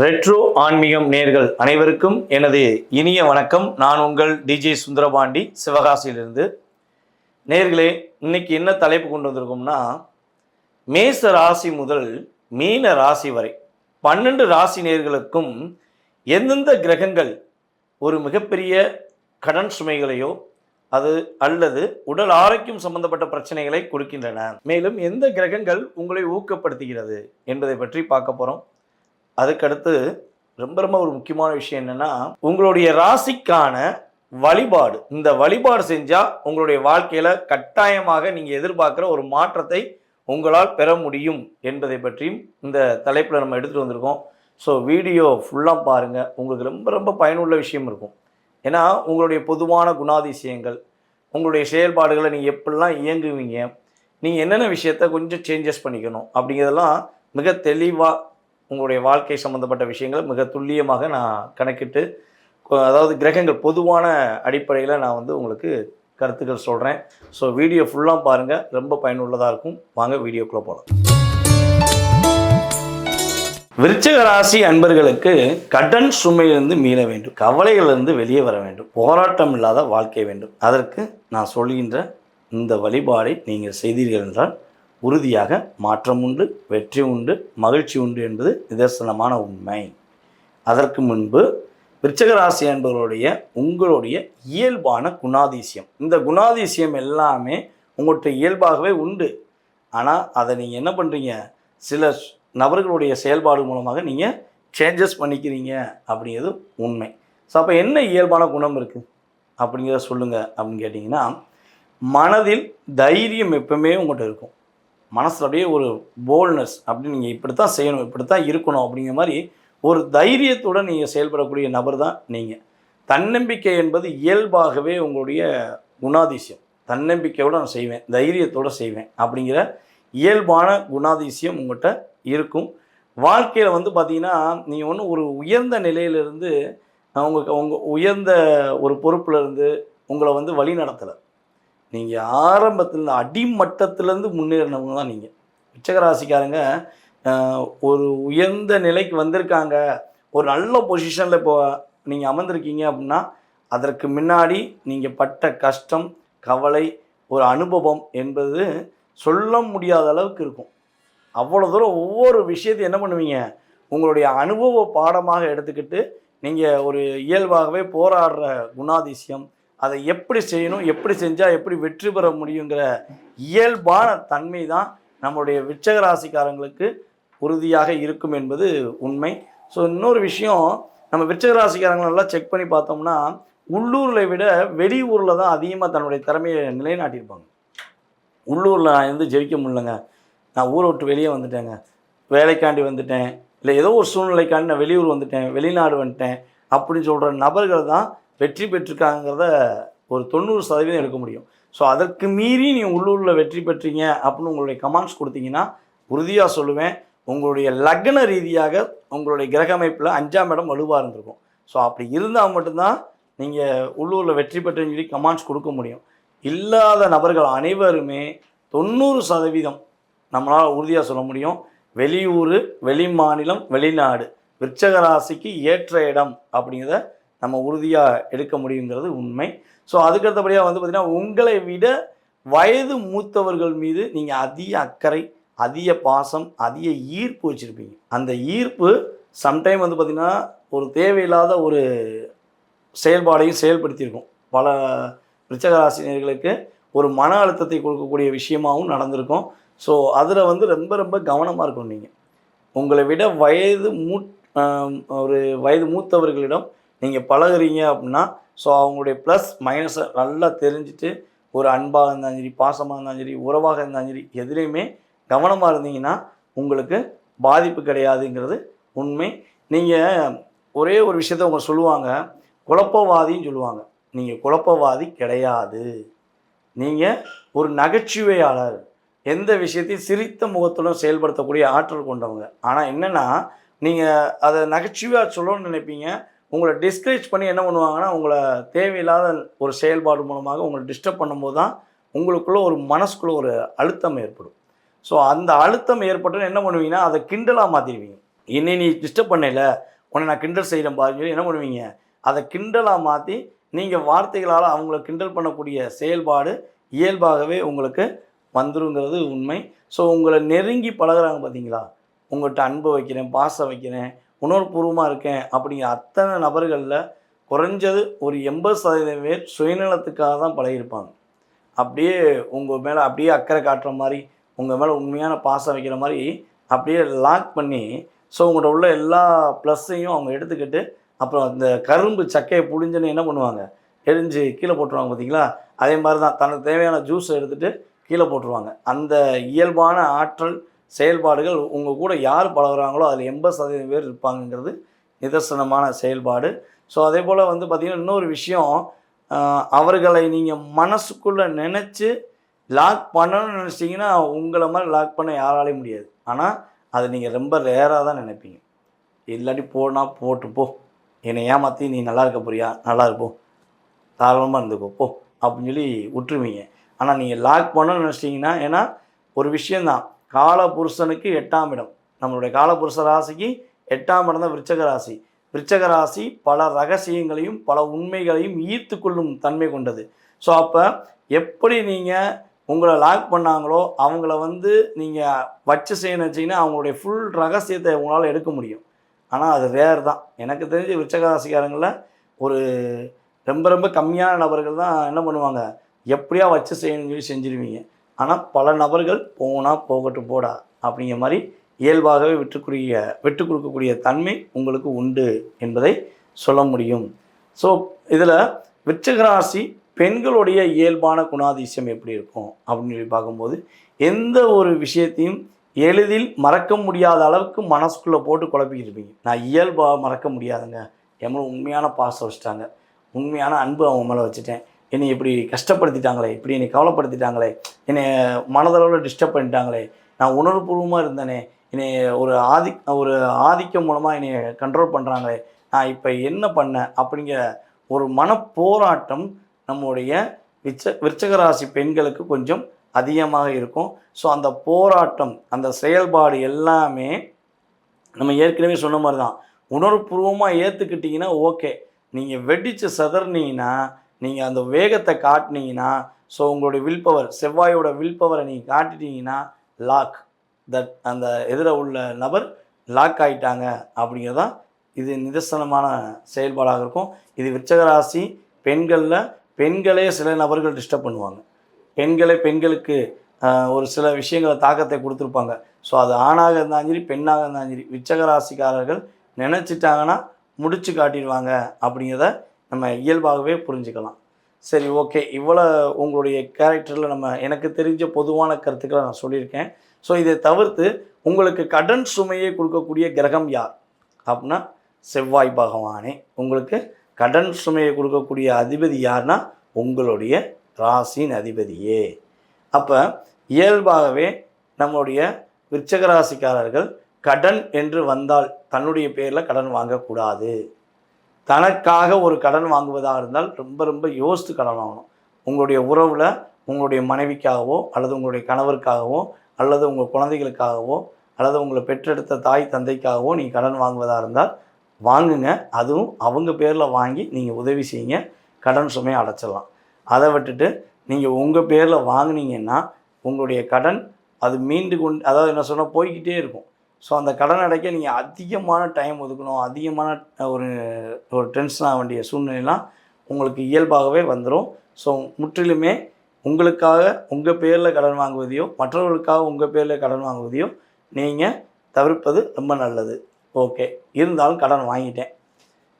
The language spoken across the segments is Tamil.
ரெட்ரோ ஆன்மீகம் நேர்கள் அனைவருக்கும் எனது இனிய வணக்கம். நான் உங்கள் டிஜே சுந்தரபாண்டி சிவகாசியிலிருந்து. நேர்களே இன்னைக்கு என்ன தலைப்பு கொண்டு வந்திருக்கோம்னா மேச ராசி முதல் மீன ராசி வரை பன்னெண்டு ராசி நேர்களுக்கும் எந்தெந்த கிரகங்கள் ஒரு மிகப்பெரிய கடன் சுமைகளையோ அது அல்லது உடல் ஆரோக்கியம் சம்பந்தப்பட்ட பிரச்சனைகளை கொடுக்கின்றன. மேலும் எந்த கிரகங்கள் உங்களை ஊக்கப்படுத்துகிறது என்பதை பற்றி பார்க்க போகிறோம் அதுக்கடுத்து ரொம்ப ரொம்ப ஒரு முக்கியமான விஷயம் என்னன்னா உங்களுடைய ராசிக்கான வழிபாடு. இந்த வழிபாடு செஞ்சால் உங்களுடைய வாழ்க்கையில் கட்டாயமாக நீங்கள் எதிர்பார்க்குற ஒரு மாற்றத்தை உங்களால் பெற முடியும் என்பதை பற்றியும் இந்த தலைப்பில் நம்ம எடுத்துகிட்டு வந்திருக்கோம். ஸோ வீடியோ ஃபுல்லாக பாருங்கள் உங்களுக்கு ரொம்ப ரொம்ப பயனுள்ள விஷயம் இருக்கும். ஏன்னா உங்களுடைய பொதுவான குணாதிசயங்கள் உங்களுடைய செயல்பாடுகளை நீங்கள் எப்படிலாம் இயங்குவீங்க நீங்கள் என்னென்ன விஷயத்த கொஞ்சம் சேஞ்சஸ் பண்ணிக்கணும் அப்படிங்கிறதெல்லாம் மிக தெளிவாக உங்களுடைய வாழ்க்கை சம்மந்தப்பட்ட விஷயங்களை மிக துல்லியமாக நான் கணக்கிட்டு அதாவது கிரகங்கள் பொதுவான அடிப்படையில் நான் வந்து உங்களுக்கு கருத்துக்கள் சொல்கிறேன் ஸோ வீடியோ ஃபுல்லாக பாருங்கள் ரொம்ப பயனுள்ளதாக இருக்கும். வாங்க வீடியோக்குள்ளே போகலாம் விருச்சக ராசி அன்பர்களுக்கு கடன் சுமையிலிருந்து மீள வேண்டும். கவலைகளிலிருந்து வெளியே வர வேண்டும். போராட்டம் இல்லாத வாழ்க்கை வேண்டும். அதற்கு நான் சொல்கின்ற இந்த வழிபாடை நீங்கள் செய்தீர்கள் என்றால் உறுதியாக மாற்றம் உண்டு வெற்றி உண்டு மகிழ்ச்சி உண்டு என்பது நிதர்சனமான உண்மை. அதற்கு முன்பு விருச்சகராசி என்பவருடைய உங்களுடைய இயல்பான குணாதிசயம். இந்த குணாதிசயம் எல்லாமே உங்கள்கிட்ட இயல்பாகவே உண்டு. ஆனால் அதை நீங்கள் என்ன பண்ணுறீங்க சில நபர்களுடைய செயல்பாடு மூலமாக நீங்கள் சேஞ்சஸ் பண்ணிக்கிறீங்க அப்படிங்கிறது உண்மை. ஸோ அப்போ என்ன இயல்பான குணம் இருக்குது அப்படிங்கிறத சொல்லுங்கள் அப்படின்னு கேட்டிங்கன்னா மனதில் தைரியம் எப்பவுமே உங்கள்கிட்ட இருக்கும். மனசில் அப்படியே ஒரு போல்னஸ் அப்படின்னு நீங்கள் இப்படி தான் செய்யணும் இப்படி தான் இருக்கணும் அப்படிங்கிற மாதிரி ஒரு தைரியத்துடன் நீங்கள் செயல்படக்கூடிய நபர் தான் நீங்கள் தன்னம்பிக்கை என்பது இயல்பாகவே உங்களுடைய குணாதிசயம். தன்னம்பிக்கையோடு நான் செய்வேன் தைரியத்தோடு செய்வேன் அப்படிங்கிற இயல்பான குணாதிசயம் உங்கள்கிட்ட இருக்கும். வாழ்க்கையில் வந்து பார்த்திங்கன்னா நீங்கள் ஒன்று ஒரு உயர்ந்த நிலையிலிருந்து உங்களுக்கு உங்கள் உயர்ந்த ஒரு பொறுப்புலேருந்து உங்களை வந்து வழி நடத்தலை. நீங்கள் ஆரம்பத்தில் அடிமட்டத்திலேருந்து முன்னேறினவங்க தான் நீங்கள் உச்சகராசிக்காரங்க ஒரு உயர்ந்த நிலைக்கு வந்திருக்காங்க. ஒரு நல்ல பொசிஷனில் இப்போ நீங்கள் அமர்ந்திருக்கீங்க அப்படின்னா அதற்கு முன்னாடி நீங்கள் பட்ட கஷ்டம் கவலை ஒரு அனுபவம் என்பது சொல்ல முடியாத அளவுக்கு இருக்கும். அவ்வளோ தூரம் ஒவ்வொரு விஷயத்தையும் என்ன பண்ணுவீங்க? உங்களுடைய அனுபவ பாடமாக எடுத்துக்கிட்டு நீங்கள் ஒரு இயல்பாகவே போராடுற குணாதிசயம் அதை எப்படி செய்யணும் எப்படி செஞ்சால் எப்படி வெற்றி பெற முடியுங்கிற இயல்பான தன்மை தான் நம்மளுடைய விருச்சக ராசிக்காரங்களுக்கு உறுதியாக இருக்கும் என்பது உண்மை. ஸோ இன்னொரு விஷயம் நம்ம விருச்சக ராசிக்காரங்களை நல்லா செக் பண்ணி பார்த்தோம்னா உள்ளூரில் விட வெளியூரில் தான் அதிகமாக தன்னுடைய திறமையை நிலைநாட்டியிருப்பாங்க. உள்ளூரில் நான் வந்து ஜெயிக்க முடியலங்க. நான் ஊரை விட்டு வெளியே வந்துட்டேங்க. வேலைக்காண்டி வந்துட்டேன். இல்லை ஏதோ ஒரு சூழ்நிலைக்காண்டி நான் வெளியூர் வந்துட்டேன் வெளிநாடு வந்துட்டேன் அப்படின்னு சொல்கிற நபர்கள் தான் வெற்றி பெற்றிருக்காங்கிறத ஒரு தொண்ணூறு சதவீதம் எடுக்க முடியும். ஸோ அதற்கு மீறி நீ உள்ளூரில் வெற்றி பெற்றீங்க அப்படின்னு உங்களுடைய கமெண்ட்ஸ் கொடுத்தீங்கன்னா உறுதியாக சொல்லுவேன் உங்களுடைய லக்ன ரீதியாக உங்களுடைய கிரக அமைப்பில் அஞ்சாம் இடம் வலுவாக இருந்திருக்கும். ஸோ அப்படி இருந்தால் மட்டும்தான் நீங்கள் உள்ளூரில் வெற்றி பெற்றேன்னு சொல்லி கமெண்ட்ஸ் கொடுக்க முடியும். இல்லாத நபர்கள் அனைவருமே தொண்ணூறு சதவீதம் நம்மளால் உறுதியாக சொல்ல முடியும். வெளியூர் வெளி மாநிலம் வெளிநாடு விற்சக ராசிக்கு ஏற்ற இடம் அப்படிங்கிறத நம்ம உறுதியாக எடுக்க முடியுங்கிறது உண்மை. ஸோ அதுக்கடுத்தபடியாக வந்து பார்த்திங்கன்னா உங்களை விட வயது மூத்தவர்கள் மீது நீங்கள் அதிக அக்கறை அதிக பாசம் அதிக ஈர்ப்பு வச்சுருப்பீங்க. அந்த ஈர்ப்பு சம்டைம் வந்து பார்த்திங்கன்னா ஒரு தேவையில்லாத ஒரு செயல்பாடையும் செயல்படுத்தியிருக்கும். பல ரிச்சகராசினியர்களுக்கு ஒரு மன அழுத்தத்தை கொடுக்கக்கூடிய விஷயமாகவும் நடந்திருக்கும். ஸோ அதில் வந்து ரொம்ப ரொம்ப கவனமாக இருக்கணும் நீங்கள் உங்களை விட வயது மூ ஒரு வயது மூத்தவர்களிடம் நீங்கள் பழகுறீங்க அப்படின்னா ஸோ அவங்களுடைய ப்ளஸ் மைனஸை நல்லா தெரிஞ்சுட்டு ஒரு அன்பாக இருந்தாலும் சரி பாசமாக இருந்தாலும் சரி உறவாக இருந்தாலும் சரி எதுலேயுமே கவனமாக இருந்தீங்கன்னா உங்களுக்கு பாதிப்பு கிடையாதுங்கிறது உண்மை. நீங்கள் ஒரே ஒரு விஷயத்த அவங்க சொல்லுவாங்க குழப்பவாதின்னு சொல்லுவாங்க. நீங்கள் குழப்பவாதி கிடையாது. நீங்கள் ஒரு நகைச்சுவையாளர். எந்த விஷயத்தையும் சிரித்த முகத்துடன் செயல்படுத்தக்கூடிய ஆற்றல் கொண்டவங்க. ஆனால் என்னென்னா நீங்கள் அதை நகைச்சுவையாக சொல்லணும்னு நினைப்பீங்க உங்களை டிஸ்கரேஜ் பண்ணி என்ன பண்ணுவாங்கன்னா உங்களை தேவையில்லாத ஒரு செயல்பாடு மூலமாக உங்களை டிஸ்டர்ப் பண்ணும்போது தான் உங்களுக்குள்ளே ஒரு மனசுக்குள்ள ஒரு அழுத்தம் ஏற்படும். ஸோ அந்த அழுத்தம் ஏற்பட்டு என்ன பண்ணுவீங்கன்னா அதை கிண்டலாக மாற்றிடுவீங்க என்னை நீ டிஸ்டர்ப் பண்ணல. உன்னை நான் கிண்டல் செய்கிறேன் பாருங்க சொல்லி என்ன பண்ணுவீங்க? அதை கிண்டலாக மாற்றி நீங்கள் வார்த்தைகளால் அவங்கள கிண்டல் பண்ணக்கூடிய செயல்பாடு இயல்பாகவே உங்களுக்கு வந்துருங்கிறது உண்மை. ஸோ உங்களை நெருங்கி பழகுறாங்க பார்த்தீங்களா உங்கள்கிட்ட அன்பு வைக்கிறேன் பாசம் வைக்கிறேன் உணர்வுபூர்வமாக இருக்கேன் அப்படிங்கிற அத்தனை நபர்களில் குறைஞ்சது ஒரு எண்பது சதவீதம் பேர் சுயநலத்துக்காக தான் பழகியிருப்பாங்க. அப்படியே உங்கள் மேலே அப்படியே அக்கறை காட்டுற மாதிரி உங்கள் மேலே உண்மையான பாசம் வைக்கிற மாதிரி அப்படியே லாக் பண்ணி ஸோ உங்கள்கிட்ட உள்ள எல்லா ப்ளஸ்ஸையும் அவங்க எடுத்துக்கிட்டு அப்புறம் அந்த கரும்பு சக்கையை புழிஞ்சுன்னு என்ன பண்ணுவாங்க? எரிஞ்சு கீழே போட்டுருவாங்க பார்த்தீங்களா அதே மாதிரி தான் தனக்கு தேவையான ஜூஸை எடுத்துகிட்டு கீழே போட்டுருவாங்க. அந்த இயல்பான ஆற்றல் செயல்பாடுகள் உங்கள் கூட யார் பழகுறாங்களோ அதில் எண்பது சதவீதம் பேர் இருப்பாங்கங்கிறது நிதர்சனமான செயல்பாடு. ஸோ அதே போல் வந்து பார்த்திங்கன்னா இன்னொரு விஷயம் அவர்களை நீங்கள் மனசுக்குள்ளே நினச்சி லாக் பண்ணணும்னு நினச்சிங்கன்னா உங்களை மாதிரி லாக் பண்ண யாராலையும் முடியாது. ஆனால் அது நீங்கள் ரொம்ப ரேராக தான் நினைப்பீங்க. இல்லாட்டி போனா போட்டு போ. என்னை ஏமாற்றி நீ நல்லா இருக்க போறியா? நல்லா இருப்போ தாராளமாக இருந்துக்கோ. போ. அப்படின்னு சொல்லி விட்டுருவீங்க. ஆனால் நீங்கள் லாக் பண்ணணும்னு நினச்சிட்டிங்கன்னா ஏன்னா ஒரு விஷயந்தான் காலபுருஷனுக்கு எட்டாம் இடம். நம்மளுடைய காலபுருஷ ராசிக்கு எட்டாம் இடம் தான் விருச்சக ராசி. விருச்சக ராசி பல ரகசியங்களையும் பல உண்மைகளையும் ஈர்த்து கொள்ளும் தன்மை கொண்டது. ஸோ அப்போ எப்படி நீங்கள் உங்களை லாக் பண்ணாங்களோ அவங்கள வந்து நீங்கள் வச்சு செய்யணும் வச்சிங்கன்னா அவங்களுடைய ஃபுல் ரகசியத்தை உங்களால் எடுக்க முடியும். ஆனால் அது ரேர் தான். எனக்கு தெரிஞ்சு விருச்சக ராசிக்காரங்களில் ஒரு ரொம்ப ரொம்ப கம்மியான நபர்கள் தான் என்ன பண்ணுவாங்க? எப்படியா வச்சு செய்யணும்னு சொல்லி செஞ்சிருவீங்க. ஆனால் பல நபர்கள் போனால் போகட்டும் போடா அப்படிங்கிற மாதிரி இயல்பாகவே விட்டுக்கூடிய விட்டு கொடுக்கக்கூடிய தன்மை உங்களுக்கு உண்டு என்பதை சொல்ல முடியும். ஸோ இதில் விச்சகராசி பெண்களுடைய இயல்பான குணாதிசயம் எப்படி இருக்கும் அப்படின்னு சொல்லி பார்க்கும்போது எந்த ஒரு விஷயத்தையும் எளிதில் மறக்க முடியாத அளவுக்கு மனசுக்குள்ளே போட்டு குழப்பிக்கிருப்பீங்க நான் இயல்பாக மறக்க முடியாதுங்க. என் உண்மையான பாசம் வச்சுட்டாங்க. உண்மையான அன்பு அவங்க மேலே வச்சுட்டேன். என்னை இப்படி கஷ்டப்படுத்திட்டாங்களே இப்படி என்னை கவலைப்படுத்திட்டாங்களே என்னை மனதளவில் டிஸ்டர்ப் பண்ணிட்டாங்களே நான் உணர்வுபூர்வமாக இருந்தேனே என்னை ஒரு ஆதி ஒரு ஆதிக்கம் மூலமாக என்னை கண்ட்ரோல் பண்ணுறாங்களே நான் இப்போ என்ன பண்ணேன் அப்படிங்கிற ஒரு மனப்போராட்டம் நம்முடைய விச்ச விருச்சகராசி பெண்களுக்கு கொஞ்சம் அதிகமாக இருக்கும். ஸோ அந்த போராட்டம் அந்த செயல்பாடு எல்லாமே நம்ம ஏற்கனவே சொன்ன மாதிரி தான் உணர்வுபூர்வமாக ஏற்றுக்கிட்டிங்கன்னா ஓகே நீங்கள் வெடித்து சதறினீங்கன்னா நீங்கள் அந்த வேகத்தை காட்டினீங்கன்னா ஸோ உங்களுடைய வில் பவர் செவ்வாயோட வில் பவரை நீங்கள் காட்டிட்டீங்கன்னா லாக் தட் அந்த எதிர உள்ள நபர் லாக் ஆயிட்டாங்க அப்படிங்கிறதான் இது நிதர்சனமான செயல்பாடாக இருக்கும். இது விச்சகராசி பெண்களில் பெண்களே சில நபர்கள் டிஸ்டர்ப் பண்ணுவாங்க. பெண்களே பெண்களுக்கு ஒரு சில விஷயங்களை தாக்கத்தை கொடுத்துருப்பாங்க. ஸோ அது ஆணாக இருந்தாலும் சரி பெண்ணாக இருந்தாலும் சரி விச்சகராசிக்காரர்கள் நினச்சிட்டாங்கன்னா முடிச்சு காட்டிடுவாங்க அப்படிங்கிறத நம்ம இயல்பாகவே புரிஞ்சுக்கலாம். சரி ஓகே இவ்வளோ உங்களுடைய கேரக்டரில் நம்ம எனக்கு தெரிஞ்ச பொதுவான கருத்துக்களை நான் சொல்லியிருக்கேன். ஸோ இதை தவிர்த்து உங்களுக்கு கடன் சுமையை கொடுக்கக்கூடிய கிரகம் யார்? அப்படின்னா செவ்வாய் பகவானே. உங்களுக்கு கடன் சுமையை கொடுக்கக்கூடிய அதிபதி யார்னா உங்களுடைய ராசியின் அதிபதியே. அப்போ இயல்பாகவே நம்மளுடைய விருச்சக ராசிக்காரர்கள் கடன் என்று வந்தால் தன்னுடைய பேரில் கடன் வாங்கக்கூடாது. தனக்காக ஒரு கடன் வாங்குவதாக இருந்தால் ரொம்ப ரொம்ப யோசித்து கடன் வாங்கணும். உங்களுடைய உறவில் உங்களுடைய மனைவிக்காகவோ அல்லது உங்களுடைய கணவருக்காகவோ அல்லது உங்கள் குழந்தைகளுக்காகவோ அல்லது உங்களை பெற்றெடுத்த தாய் தந்தைக்காகவோ நீங்கள் கடன் வாங்குவதாக இருந்தால் வாங்குங்க. அதுவும் அவங்க பேரில் வாங்கி நீங்கள் உதவி செய்யுங்க. கடன் சுமையை அடைச்சிடலாம். அதை விட்டுட்டு நீங்கள் உங்கள் பேரில் வாங்குனீங்கன்னா உங்களுடைய கடன் அது மீண்டு கொண்டு அதாவது என்ன சொன்னால் போய்க்கிட்டே இருக்கும். ஸோ அந்த கடன் அடைக்க நீங்கள் அதிகமான டைம் ஒதுக்கணும். அதிகமான ஒரு ஒரு டென்ஷன் ஆக வேண்டிய சூழ்நிலைலாம் உங்களுக்கு இயல்பாகவே வந்துடும் ஸோ முற்றிலுமே உங்களுக்காக உங்கள் பேரில் கடன் வாங்குவதையோ மற்றவர்களுக்காக உங்கள் பேரில் கடன் வாங்குவதையோ நீங்கள் தவிர்ப்பது ரொம்ப நல்லது. ஓகே இருந்தாலும் கடன் வாங்கிட்டேன்.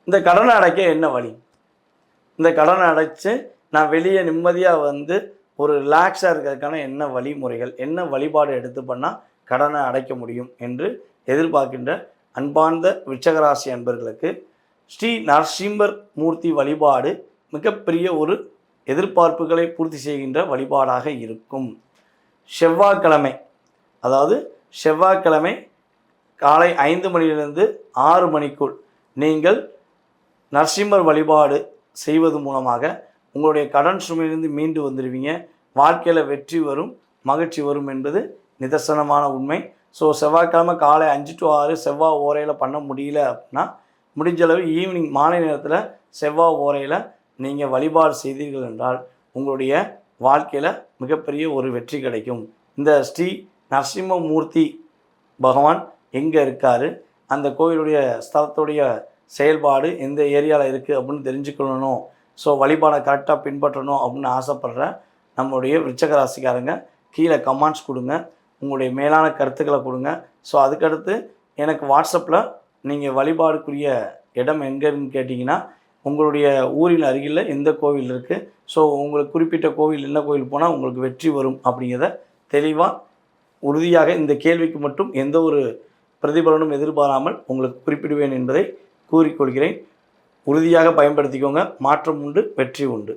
இந்த கடனை அடைக்க என்ன வழி? இந்த கடனை அடைச்சி நான் வெளியே நிம்மதியாக வந்து ஒரு ரிலாக்ஸாக இருக்கிறதுக்கான என்ன வழிமுறைகள்? என்ன வழிபாடு எடுத்து பண்ணால் கடனை அடைக்க முடியும் என்று எதிர்பார்க்கின்ற அன்பார்ந்த விச்சகராசி அன்பர்களுக்கு ஸ்ரீ நரசிம்மர் மூர்த்தி வழிபாடு மிகப்பெரிய ஒரு எதிர்பார்ப்புகளை பூர்த்தி செய்கின்ற வழிபாடாக இருக்கும். செவ்வாய்க்கிழமை அதாவது செவ்வாய்க்கிழமை காலை ஐந்து மணியிலிருந்து ஆறு மணிக்குள் நீங்கள் நரசிம்மர் வழிபாடு செய்வது மூலமாக உங்களுடைய கடன் சுமையிலிருந்து மீண்டு வந்துடுவீங்க வாழ்க்கையில் வெற்றி வரும் மகிழ்ச்சி வரும் என்பது நிதர்சனமான உண்மை. ஸோ செவ்வாய்க்கிழமை காலை அஞ்சு டு ஆறு செவ்வாய் ஓரையில் பண்ண முடியல அப்படின்னா முடிஞ்ச அளவு ஈவினிங் மாலை நேரத்தில் செவ்வாய் ஓரையில் நீங்கள் வழிபாடு செய்தீர்கள் என்றால் உங்களுடைய வாழ்க்கையில் மிகப்பெரிய ஒரு வெற்றி கிடைக்கும். இந்த ஸ்ரீ நரசிம்மமூர்த்தி பகவான் எங்கே இருக்கார்? அந்த கோயிலுடைய ஸ்தலத்துடைய செயல்பாடு எந்த ஏரியாவில் இருக்குது அப்படின்னு தெரிஞ்சுக்கணும் ஸோ வழிபாடை கரெக்டாக பின்பற்றணும் அப்படின்னு ஆசைப்படுற நம்மளுடைய விருச்சக ராசிக்காரங்க கீழே கமெண்ட்ஸ் கொடுங்க. உங்களுடைய மேலான கருத்துக்களை கொடுங்க. ஸோ அதுக்கடுத்து எனக்கு வாட்ஸ்அப்பில் நீங்கள் வழிபாடுக்குரிய இடம் எங்கேன்னு கேட்டிங்கன்னா உங்களுடைய ஊரின் அருகில் எந்த கோவில் இருக்குது ஸோ உங்களுக்கு குறிப்பிட்ட கோவில் என்ன கோவில் போனால் உங்களுக்கு வெற்றி வரும் அப்படிங்கிறத தெளிவாக உறுதியாக இந்த கேள்விக்கு மட்டும் எந்த ஒரு பிரதிபலனும் எதிர்பாராமல் உங்களுக்கு குறிப்பிடுவேன் என்பதை கூறிக்கொள்கிறேன். உறுதியாக பயன்படுத்திக்கோங்க. மாற்றம் உண்டு வெற்றி உண்டு.